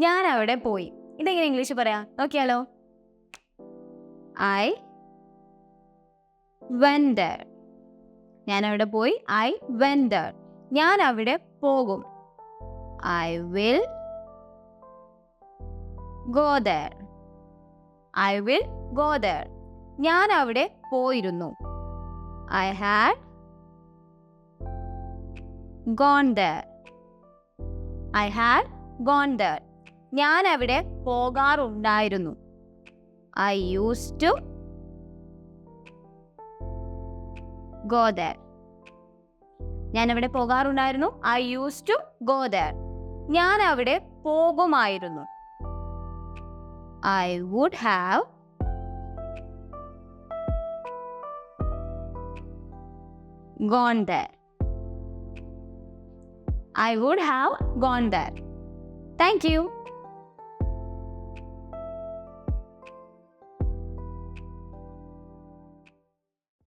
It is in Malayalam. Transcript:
ഞാൻ അവിടെ പോയി. ഇതെങ്ങനെ ഇംഗ്ലീഷ് പറയാ? നോക്കിയാലോ. ഐ വെൻഡർ ഞാൻ അവിടെ പോയി. ഐ വെൻഡർ ഞാൻ അവിടെ പോകും. I will go there I will go there ഞാൻ അവിടെ പോയിരുന്നു. I had gone there I had gone there ഞാൻ അവിടെ പോകാറുണ്ടായിരുന്നു I use to go there ഞാൻ അവിടെ പോകാറുണ്ടായിരുന്നു I use to go there ഞാൻ അവിടെ പോകുമായിരുന്നു I would have gone there. I would have gone there. Thank you.